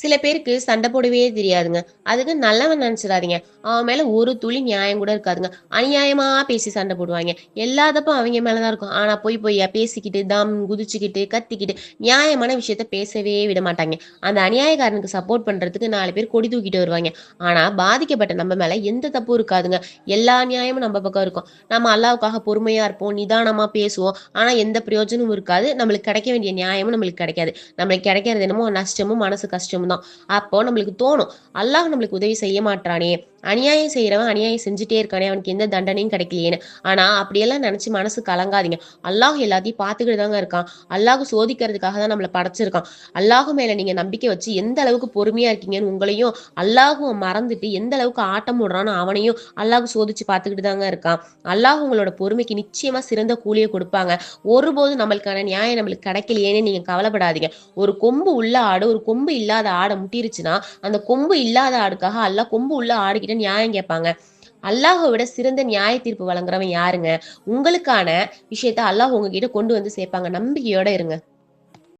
சில பேருக்கு சண்டை போடவே தெரியாதுங்க. அதுக்கு நல்லவன் நினைச்சிடாதீங்க. அவன் மேல ஒரு துளி நியாயம் கூட இருக்காதுங்க. அநியாயமா பேசி சண்டை போடுவாங்க. எல்லாதப்பும் அவங்க மேலதான் இருக்கும். ஆனா போய் பொய்யா பேசிக்கிட்டு தம் குதிச்சுக்கிட்டு கத்திக்கிட்டு நியாயமான விஷயத்த பேசவே விட மாட்டாங்க. அந்த அநியாயக்காரனுக்கு சப்போர்ட் பண்றதுக்கு நாலு பேர் கொடி தூக்கிட்டு வருவாங்க. ஆனா பாதிக்கப்பட்ட நம்ம மேல எந்த தப்பும் இருக்காதுங்க. எல்லா நியாயமும் நம்ம பக்கம் இருக்கும். நம்ம அல்லாவுக்காக பொறுமையா இருப்போம் நிதானமா பேசுவோம். ஆனா எந்த பிரயோஜனமும் இருக்காது. நம்மளுக்கு கிடைக்க வேண்டிய நியாயமும் நம்மளுக்கு கிடைக்காது. நம்மளுக்கு கிடைக்கிறது என்னமோ நஷ்டமும் மனசு கஷ்டமும் தான். அப்போ நம்மளுக்கு தோணும் அல்லாஹ் நம்மளுக்கு உதவி செய்ய மாட்டானே அநியாயம் செய்யறவன் அநியாயம் செஞ்சுட்டே இருக்கானே அவனுக்கு எந்த தண்டனையும் கிடைக்கலையேன்னு. ஆனா அப்படியெல்லாம் நினைச்சு மனசு கலங்காதீங்க. அல்லாஹ் எல்லாத்தையும் பார்த்துக்கிட்டு தாங்க இருக்கான். அல்லாஹ் சோதிக்கிறதுக்காக தான் நம்மளை படைச்சிருக்கான். அல்லாஹ் மேல நீங்க நம்பிக்கை வச்சு எந்த அளவுக்கு பொறுமையா இருக்கீங்கன்னு உங்களையும் அல்லாஹும் மறந்துட்டு எந்த அளவுக்கு ஆட்டம் விடுறான்னு அவனையும் அல்லாஹ் சோதிச்சு பார்த்துக்கிட்டு தாங்க இருக்கான். அல்லாஹ் உங்களோட பொறுமைக்கு நிச்சயமா சிறந்த கூலியை கொடுப்பாங்க. ஒருபோதும் நம்மளுக்கான நியாயம் நம்மளுக்கு கிடைக்கலையேன்னு நீங்க கவலைப்படாதீங்க. ஒரு கொம்பு உள்ள ஆடு ஒரு கொம்பு இல்லாத ஆடை முட்டிருச்சுன்னா அந்த கொம்பு இல்லாத ஆடுக்காக அல்லாஹ் கொம்பு உள்ள ஆடுகிட்ட நியாயம் கேட்பாங்க. அல்லாஹை விட சிறந்த நியாய தீர்ப்பு வழங்குறவன் யாருங்க? உங்களுக்கான விஷயத்த அல்லாஹ் உங்ககிட்ட கொண்டு வந்து சேர்ப்பாங்க. நம்பிக்கையோட இருங்க.